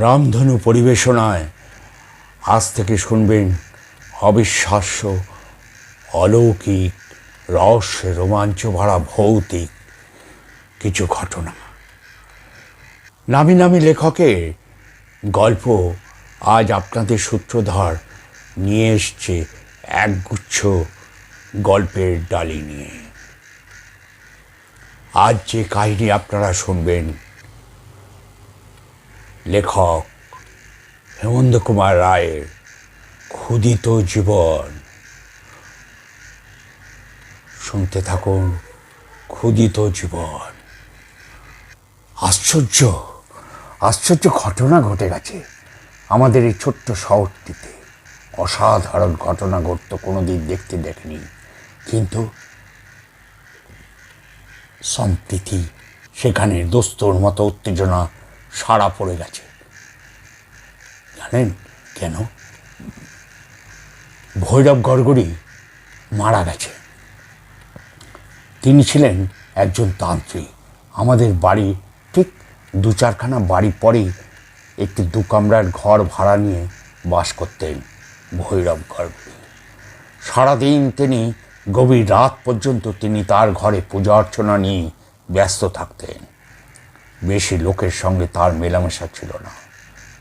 রামধনু পরিবেশনায় আজ থেকে শুনবেন অবিশ্বাস্য, অলৌকিক রহস্যে রোমাঞ্চ ভরা ভৌতিক কিছু ঘটনা। নামি নামি লেখকের গল্প আজ আপনাদের সূত্রধর নিয়ে এসছে একগুচ্ছ গল্পের ডালি নিয়ে। আজ যে কাহিনী আপনারা শুনবেন লেখক হেমন্ত কুমার রায়ের ক্ষুদিত জীবন। শুনতে থাকুন ক্ষুদিত জীবন। আশ্চর্য আশ্চর্য ঘটনা ঘটে গেছে আমাদের এই ছোট্ট শহরটিতে। অসাধারণ ঘটনা ঘটতো, কোনোদিন দেখতে দেখেনি। কিন্তু সম্প্রীতি সেখানে দোস্তর মতো উত্তেজনা সারা পড়ে গেছে। জানেন কেন? ভৈরব গড়গড়ি মারা গেছে। তিনি ছিলেন একজন তান্ত্রিক। আমাদের বাড়ি ঠিক দু চারখানা বাড়ি পরেই একটি দু কামরার ঘর ভাড়া নিয়ে বাস করতেন ভৈরব গড়গড়ি। সারাদিন তিনি গভীর রাত পর্যন্ত তিনি তার ঘরে পূজা অর্চনা নিয়ে ব্যস্ত থাকতেন। বেশি লোকের সঙ্গে তার মেলামেশা ছিল না।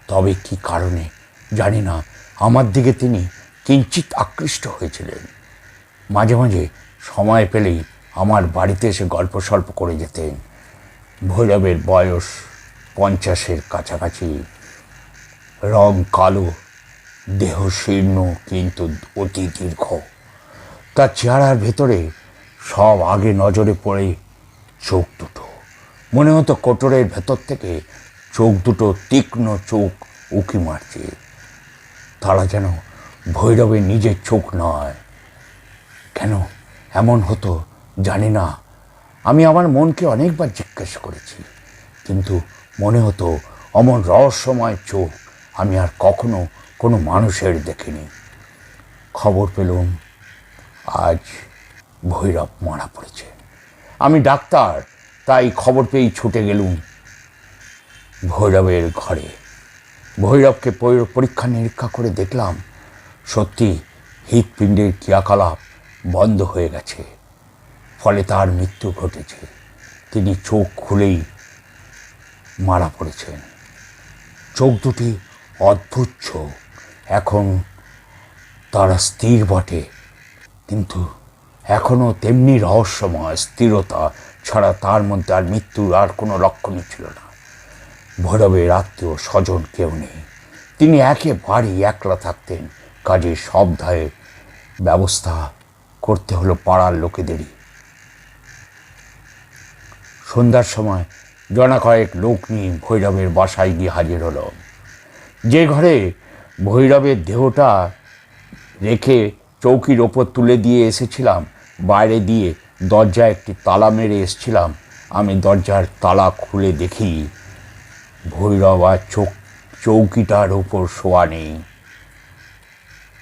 তবে কি কারণে? জানি না। আমার দিকে তিনি কিঞ্চিত আকৃষ্ট হয়েছিলেন। মাঝে মাঝে সময় পেলেই আমার বাড়িতে এসে গল্প সল্প করে যেতেন। ভৈরবের বয়স পঞ্চাশের কাছাকাছি। রং কালো, দেহ শীর্ণ, কিন্তু অতি দীর্ঘ। তার চেহারার ভেতরে সব আগে নজরে পড়ে চোখ দুটো। মনে হতো কোটরের ভেতর থেকে চোখ দুটো তীক্ষ্ণ চোখ উকি মারছে। তারা যেন ভৈরবে নিজের চোখ নয়। কেন এমন হতো জানি না। আমি আমার মনকে অনেকবার জিজ্ঞেস করেছি, কিন্তু মনে হতো অমন রহস্যময় চোখ আমি আর কখনো কোনো মানুষের দেখিনি। খবর পেলুম, আজ ভৈরব মারা পড়েছে। আমি ডাক্তার, তাই খবর পেয়েই ছুটে গেলুম। ভৈরবের ঘরে। ভৈরবকে পরীক্ষা নিরীক্ষা করে দেখলাম সত্যি হৃৎপিণ্ডের ক্রিয়াকলাপ বন্ধ হয়ে গেছে। ফলে তার মৃত্যু ঘটেছে। তিনি চোখ খুলেই মারা পড়েছেন। চোখ দুটি অদ্ভুত এখন তারা স্থির বটে। কিন্তু এখনও তেমনি রহস্যময় স্থিরতা ছাড়া তার মধ্যে আর মৃত্যুর আর কোনো লক্ষণই ছিল না। ভৈরবের আত্মীয় স্বজন কেউ নেই। তিনি একেবারেই একলা থাকতেন। কাজে সব ধায়ের ব্যবস্থা করতে হলো পাড়ার লোকেদেরই। সন্ধ্যার সময় জনা কয়েক লোক নিয়ে ভৈরবের বাসায় গিয়ে হাজির হলো। যে ঘরে ভৈরবের দেহটা রেখে চৌকির ওপর তুলে দিয়ে এসেছিলাম, বাইরে দিয়ে দরজায় একটি তালা মেরে এসেছিলাম, আমি দরজার তালা খুলে দেখি ভৈরব আর চোখ, চৌকিটার ওপর শোয়া নেই।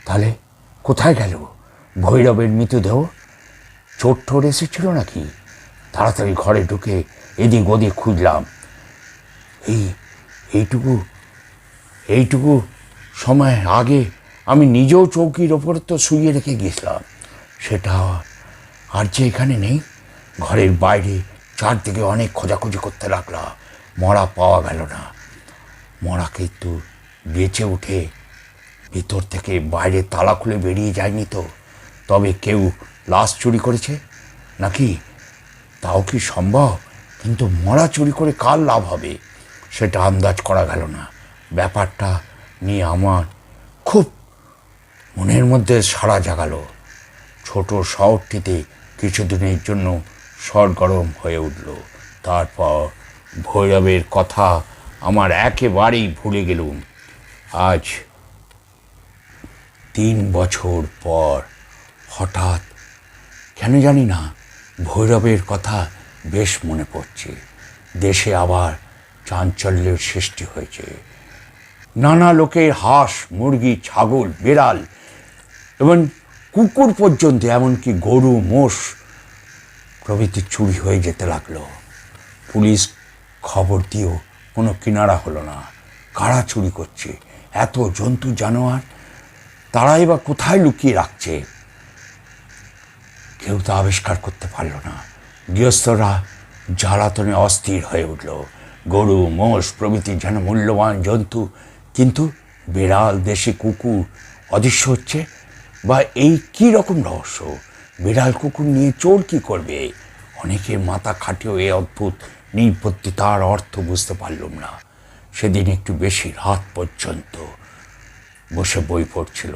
তাহলে কোথায় গেল ভৈরবের মৃতদেহ? চোট ঠোর এসেছিল নাকি? তাড়াতাড়ি ঘরে ঢুকে এদিক ওদিক খুঁজলাম। এই, এইটুকু এইটুকু সময় আগে আমি নিজেও চৌকির ওপর তো শুয়ে রেখে গেছিলাম সেটা আর যে এখানে নেই, ঘরের বাইরে চারদিকে অনেক খোঁজাখুঁজি করতে লাগলাম। মরা পাওয়া গেল না। মরা কিন্তু বেঁচে উঠে ভিতর থেকে বাইরে তালা খুলে বেরিয়ে যায়নি তো। তবে কেউ লাশ চুরি করেছে? নাকি? তাও কি সম্ভব? কিন্তু মরা চুরি করে কার লাভ হবে? সেটা আন্দাজ করা গেল না। ব্যাপারটা নিয়ে আমার খুব মনের মধ্যে সাড়া জাগালো। ছোট শহরটিতে কিছুদিনের জন্য সরগরম হয়ে উঠল। তারপর ভৈরবের কথা আমার একেবারেই ভুলে গেলুম। আজ তিন বছর পর হঠাৎ, কেন জানি না, ভৈরবের কথা বেশ মনে পড়ছে। দেশে আবার চাঞ্চল্যের সৃষ্টি হয়েছে। নানা লোকের হাঁস, মুরগি, ছাগল, বেড়াল, এবং কুকুর পর্যন্ত, এমনকি গরু, মোষ প্রভৃতি চুরি হয়ে যেতে লাগল। পুলিশ খবর দিয়েও কোনো কিনারা হলো না। কারা চুরি করছে? এত জন্তু জানোয়ার? তারাই বা কোথায় লুকিয়ে রাখছে? কেউ তা আবিষ্কার করতে পারল না। গৃহস্থরা জ্বালাতনে অস্থির হয়ে উঠল। গরু, মোষ প্রভৃতি যেন মূল্যবান জন্তু। কিন্তু বিড়াল, দেশি কুকুর অদৃশ্য হচ্ছে? বা এই কি রকম রহস্য? বিড়াল, কুকুর নিয়ে চোর কি করবে? অনেকে মাথা খাটিয়েও এই অদ্ভুত নির্বত্তিতার অর্থ বুঝতে পারলুম না। সেদিন একটু বেশি রাত পর্যন্ত বসে বই পড়ছিল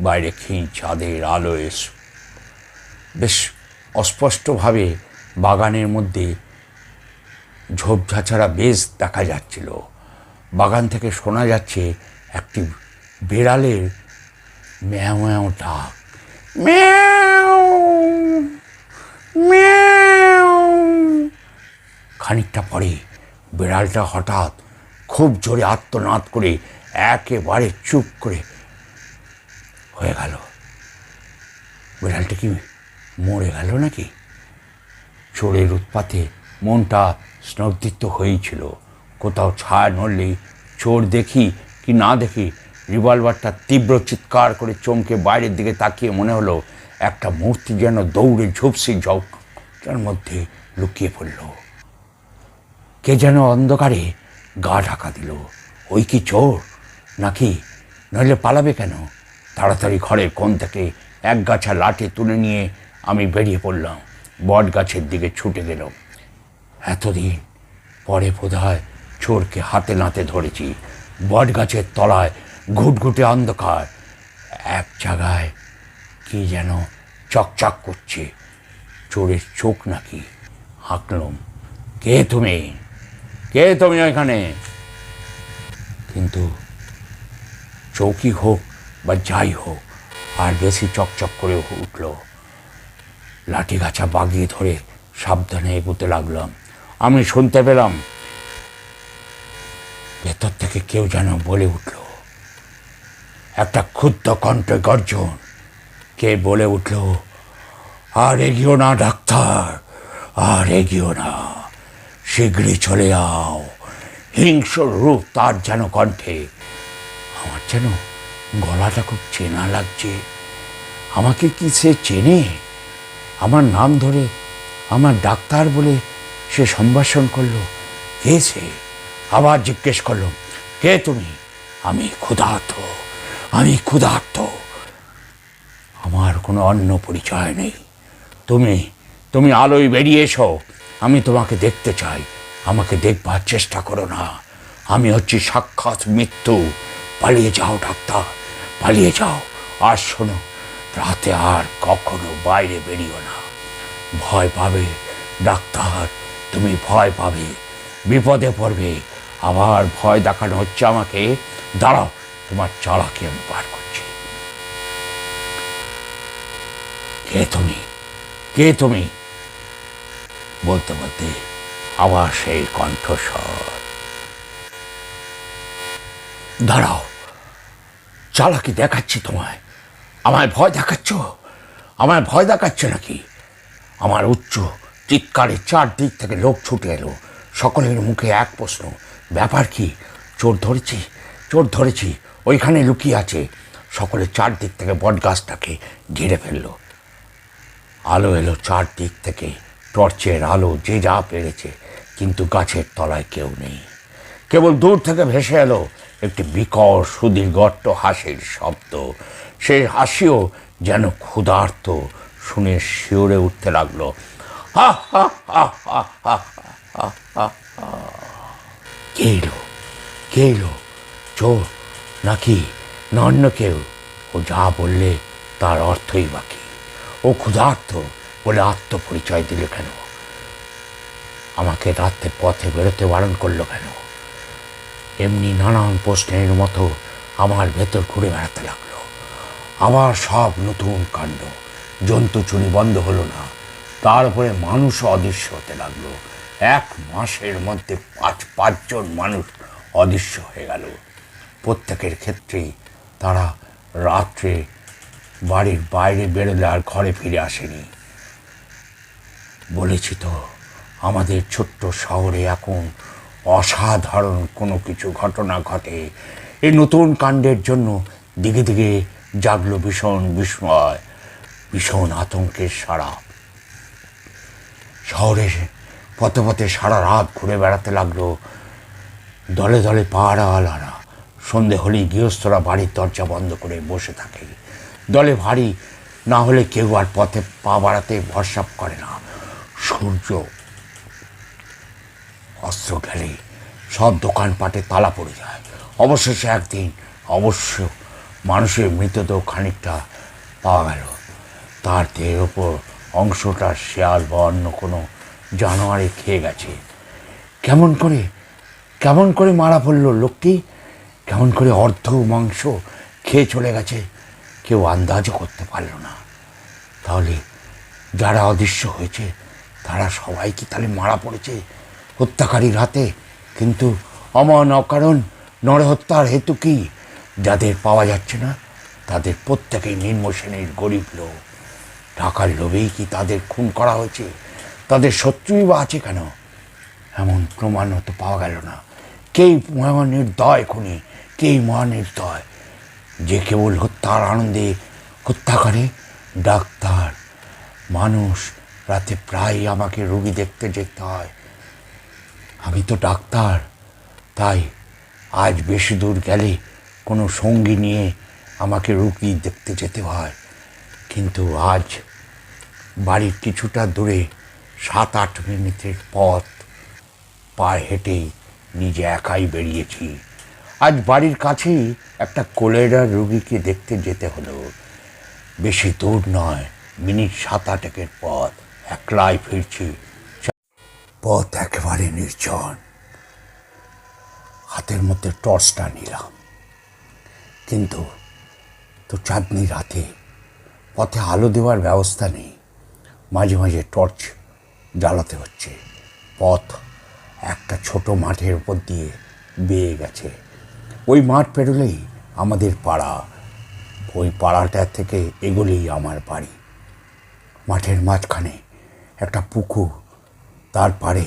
বাইরে ক্ষীণ চাঁদের আলো এসে বেশ অস্পষ্টভাবে বাগানের মধ্যে ঝোপঝাছাড়া বেশ দেখা যাচ্ছিল। বাগান থেকে শোনা যাচ্ছে একটি বিড়ালের ম্যাও ম্যাও ডাক। ম্যাও! ম্যাও খানিকটা পরে বিড়ালটা হঠাৎ খুব জোরে আত্মনাদ করে একেবারে চুপ করে হয়ে গেল। বিড়ালটা কি মরে গেল নাকি? চোরের উৎপাতে মনটা স্নগ্ধিত হয়েছিল। কোথাও ছায়া নড়লেই চোর দেখি কি না দেখি রিভলভারটা তীব্র চিৎকার করে চমকে বাইরের দিকে তাকিয়ে মনে হলো একটা মূর্তি যেন দৌড়ে ঝুপসি জগটার মধ্যে লুকিয়ে পড়ল। কে যেন অন্ধকারে গা ঢাকা দিল। ওই কি চোর? নাকি? নইলে পালাবে কেন? তাড়াতাড়ি ঘরের কোণ থেকে এক গাছা লাঠি তুলে নিয়ে আমি বেরিয়ে পড়লাম। বট গাছের দিকে ছুটে গেলাম এতদিন পরে বোধহয় চোরকে হাতে নাতে ধরেছি। বট গাছের তলায় ঘুটঘুটে অন্ধকার। এক জায়গায় কি যেন চকচক করছে। চোরের চোখ নাকি হাঁকলুম। কে তুমি? কে তুমি ওইখানে কিন্তু চৌকি হোক বা যাই হোক, আর বেশি চকচক করে উঠল। লাঠি গাছা বাগিয়ে ধরে সাবধানে এগুতে লাগলাম। আমি শুনতে পেলাম, ভেতর থেকে কেউ যেন বলে উঠল, একটা ক্ষুদ্র কণ্ঠে গর্জন। কে বলে উঠল, আর এগিয়েও না, ডাক্তার, আর এগিয়েও না। শীঘ্রই চলে যাও। হিংস্র রূপ তার যেন কণ্ঠে। আমার যেন গলাটা খুব চেনা লাগছে। আমাকে কি সে চেনে? আমার নাম ধরে আমার ডাক্তার বলে সে সম্ভাষণ করল। কে সে? আবার জিজ্ঞেস করল, কে তুমি? আমি ক্ষুধার্ত। আমি ক্ষুধার্ত। আমার কোনো অন্য পরিচয় নেই। তুমি তুমি আলোয় বেরিয়ে এসো। আমি তোমাকে দেখতে চাই। আমাকে দেখবার চেষ্টা করো না। আমি হচ্ছি সাক্ষাৎ মৃত্যু। পালিয়ে যাও, ডাক্তার। পালিয়ে যাও। আর শোনো, রাতে আর কখনো বাইরে বেরিও না। ভয় পাবে, ডাক্তার। তুমি ভয় পাবে। বিপদে পড়বে। আবার ভয় দেখানো হচ্ছে আমাকে। দাঁড়াও, তোমার চালাকি আমি পার করছি। কে তুমি? কে তুমি? বলতে বলতে আবার সেই কণ্ঠস্বর। দাঁড়াও, চালাকি দেখাচ্ছি তোমায়। আমায় ভয় দেখাচ্ছ? আমায় ভয় দেখাচ্ছ নাকি? আমার উচ্চ চিৎকারে চারদিক থেকে লোক ছুটে এলো। সকলের মুখে এক প্রশ্ন, ব্যাপার কি? চোর ধরেছি চোর ধরেছি, ওইখানে লুকিয়ে আছে। সকলে চারদিক থেকে বটগাছটাকে ঘিরে ফেলল। আলো এলো চারদিক থেকে। টর্চের আলো যে যা পেরেছে, কিন্তু গাছের তলায় কেউ নেই। কেবল দূর থেকে ভেসে এলো একটি বিকর সুদীর্ঘট্ট হাসির শব্দ। সেই হাসিও যেন ক্ষুধার্ত শুনে শিওরে উঠতে লাগল। হা হা হা হা হা হা হা কে এলো? কে এলো? চোর? নাকি না অন্য কেউ? ও যা বললে তার অর্থই বাকি ও ক্ষুধার্ত বলে আত্মপরিচয় দিল কেন? আমাকে রাত্রে পথে বেরোতে বারণ করল কেন? এমনি নানান প্রশ্নের মতো আমার ভেতর ঘুরে বেড়াতে লাগল। আবার সব নতুন কাণ্ড, জন্তু চুরি বন্ধ হলো না। তারপরে মানুষও অদৃশ্য হতে লাগল। এক মাসের মধ্যে পাঁচ, পাঁচজন মানুষ অদৃশ্য হয়ে গেল। প্রত্যেকের ক্ষেত্রেই তারা রাত্রে বাড়ির বাইরে বেরোলে আর ঘরে ফিরে আসেনি। বলেছি তো, আমাদের ছোট্ট শহরে এখন অসাধারণ কোনো কিছু ঘটনা ঘটে। এই নতুন কাণ্ডের জন্য দিকে দিকে জাগলো ভীষণ বিস্ময়, ভীষণ আতঙ্কের সারা শহরে পথে পথে সারা রাত ঘুরে বেড়াতে লাগল দলে দলে পাহারাওয়ালারা সন্ধে হলেই গৃহস্থরা বাড়ির দরজা বন্ধ করে বসে থাকে। দলে ভারী না হলে কেউ আর পথে পা বাড়াতে ভরসা করে না। সূর্য, অস্ত্র গেলে সব দোকানপাটে তালা পড়ে যায়। অবশেষে একদিন অবশ্য মানুষের মৃতদেহ খানিকটা পাওয়া গেল। তার দেহের ওপর অংশটা শেয়াল বা অন্য কোনো জানোয়ারে খেয়ে গেছে। কেমন করে কেমন করে মারা পড়ল লোকটি? কেমন করে অর্ধ মাংস খেয়ে চলে গেছে? কেউ আন্দাজও করতে পারল না। তাহলে যারা অদৃশ্য হয়েছে তারা সবাই কি তাহলে মারা পড়েছে হত্যাকারীর হাতে কিন্তু অমন অকারণ, নরহত্যার হেতু কি? যাদের পাওয়া যাচ্ছে না, তাদের প্রত্যেকেই নিম্ন শ্রেণির গরিব লোক। টাকার লোভেই কি তাদের খুন করা হয়েছে? তাদের শত্রুই বা আছে কেন? এমন প্রমাণও তো পাওয়া গেল না। কেই মহানির্দয় খুনি, কেই মহানির্দয় যে কেবল হত্যার আনন্দে হত্যা করে, ডাক্তার, মানুষ রাতে প্রায় আমাকে রুগী দেখতে যেতে হয়। আমি তো ডাক্তার, তাই আজ বেশি দূর গেলে কোনো সঙ্গী নিয়ে আমাকে রুগী দেখতে যেতে হয়। কিন্তু আজ বাড়ির কিছুটা দূরে সাত আট মিনিটের পথ পায়ে হেঁটেই নিজে একাই বেরিয়েছি। আজ বাড়ির কাছেই একটা কোলেরার রুগীকে দেখতে যেতে হলো। বেশি দূর নয়, মিনিট সাত আটেকের পথ। একলাই ফিরছি। পথ একেবারে নির্জন। হাতের মধ্যে টর্চটা নিলাম। কিন্তু তো চাঁদনি রাতে পথে আলো দেওয়ার ব্যবস্থা নেই। মাঝে মাঝে টর্চ জ্বালাতে হচ্ছে। পথ একটা ছোট মাঠের উপর দিয়ে বেয়ে গেছে। ওই মাঠ পেরোলেই আমাদের পাড়া। ওই পাড়াটা থেকে এগোলেই আমার বাড়ি। মাঠের মাঝখানে একটা পুকুর। তার পারে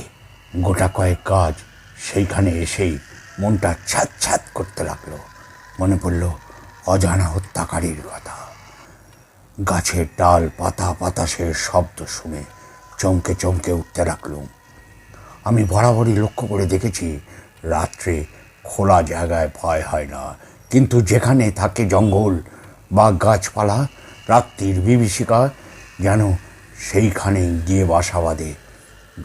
গোটা কয়েক গাছ। সেইখানে এসেই মনটা ছ্যাত ছ্যাত করতে লাগল। মনে পড়ল, অজানা হত্যাকারীর কথা। গাছের ডাল পাতা বাতাসের শব্দ শুনে চমকে চমকে উঠতে রাখলুম আমি বরাবরই লক্ষ্য করে দেখেছি, রাত্রে খোলা জায়গায় ভয় হয় না। কিন্তু যেখানে থাকে জঙ্গল বা গাছপালা, রাত্রির বিভীষিকা যেন সেইখানেই গিয়ে বাসা বাঁধে,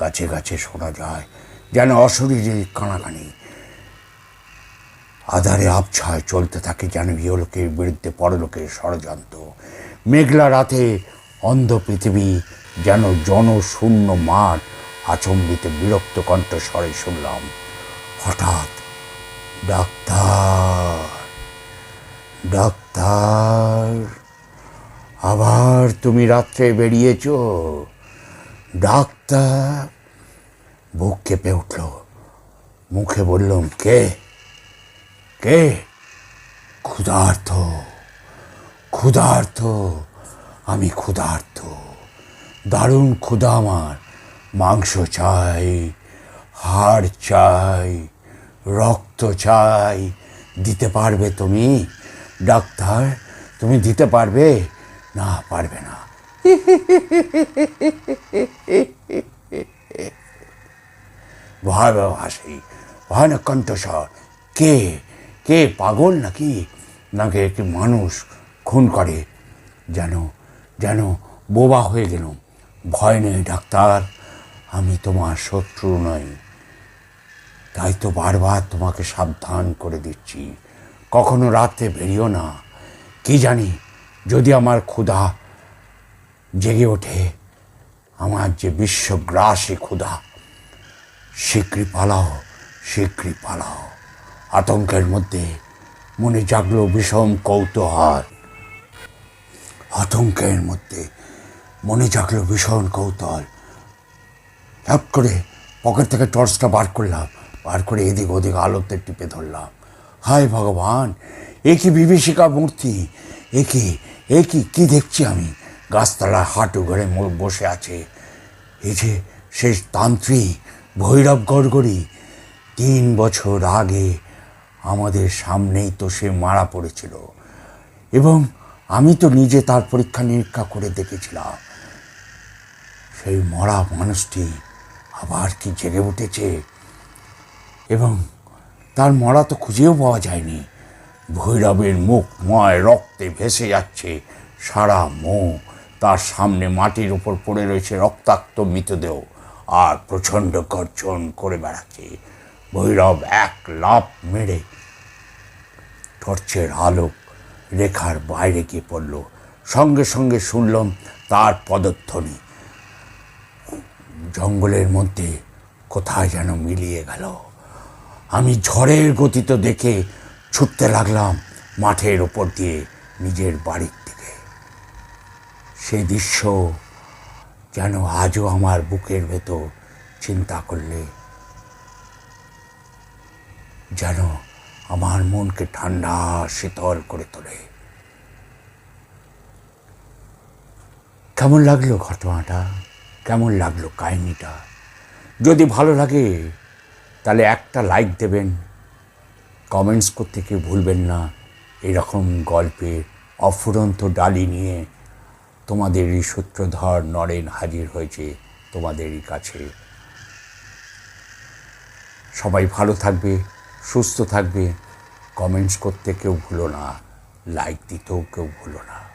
গাছে গাছে শোনা যায়, যেন অশরীরের কানাকানি। আধারে আবছায় চলতে থাকে যেন ইহলোকের বিরুদ্ধে পরলোকের ষড়যন্ত্র। মেঘলা রাতে অন্ধ পৃথিবী যেন জনশূন্য মাঠ আচম্বিতে বিরক্ত কণ্ঠস্বরে শুনলাম, হঠাৎ ডাক্তার ডাক্তার। আবার তুমি রাত্রে বেরিয়েছ। ডাক্তার বুক কেঁপে উঠল। মুখে বললাম, কে? কে? ক্ষুধার্থ ক্ষুধার্থ আমি ক্ষুধার্ত। দারুণ ক্ষুধা আমার। মাংস চাই, হাড় চাই, রক্ত চাই। দিতে পারবে তুমি? ডাক্তার, তুমি দিতে পারবে? না, পারবে না। ভয়াবহ হাসি, ভয়ানক কণ্ঠস্বর। কে কে, পাগল নাকি? নাকি একটি মানুষ খুন করে? যেন যেন বোবা হয়ে গেলাম ভয় নেই, ডাক্তার। আমি তোমার শত্রু নই। তাই তো বারবার তোমাকে সাবধান করে দিচ্ছি। কখনো রাতে বেরিও না। কি জানি যদি আমার ক্ষুধা জেগে ওঠে, আমার যে বিশ্বগ্রাসী ক্ষুধা শীঘ্রই পালাও শীঘ্রই পালাও আতঙ্কের মধ্যে মনে জাগলো বিষম কৌতূহল। আতঙ্কের মধ্যে মনে জাগলো ভীষণ কৌতূহল। ঝপ করে পকেট থেকে টর্চটা বার করলাম, বার করে এদিক ওদিক আলোতে টিপে ধরলাম। হায় ভগবান, এ কি বিভীষিকা মূর্তি, এ কি এ কি, কী দেখছি আমি? গাছতলায় হাঁটু ঘরে বসে আছে। এই যে শেষ তান্ত্রিক ভৈরব গড়গড়ি। তিন বছর আগে আমাদের সামনেই তো সে মারা পড়েছিল। এবং আমি তো নিজে তার পরীক্ষা নিরীক্ষা করে দেখেছিলাম। সেই মরা মানুষটি আবার কি জেগে উঠেছে? এবং তার মরা তো খুঁজেও পাওয়া যায়নি। ভৈরবের মুখময় রক্তে ভেসে যাচ্ছে সারা মুখ তার সামনে মাটির উপর পড়ে রয়েছে রক্তাক্ত মৃতদেহ আর প্রচণ্ড গর্জন করে বেড়াচ্ছে। ভৈরব এক লাফ মেরে টর্চের আলোক রেখার বাইরে গিয়ে পড়ল। সঙ্গে সঙ্গে শুনলাম তার পদধ্বনি। জঙ্গলের মধ্যে কোথায় যেন মিলিয়ে গেল। আমি ঝড়ের গতিতে দেখে ছুটতে লাগলাম মাঠের ওপর দিয়ে নিজের বাড়ির দিকে। সে দৃশ্য যেন আজও আমার বুকের ভেতর চিন্তা করলে, যেন আমার মনকে ঠান্ডা শীতল করে তোলে। কেমন লাগল ঘটনাটা? কেমন লাগল কাহিনিটা? যদি ভালো লাগে, তাহলে একটা লাইক দেবেন কমেন্টস করতে কেউ ভুলবেন না। এরকম গল্পের অফুরন্ত ডালি নিয়ে তোমাদেরই সূত্রধর নরেন হাজির হয়েছে তোমাদেরই কাছে। সবাই ভালো থাকবে, সুস্থ থাকবে। কমেন্টস করতে কেউ ভুলো না লাইক দিতেও কেউ ভুলো না।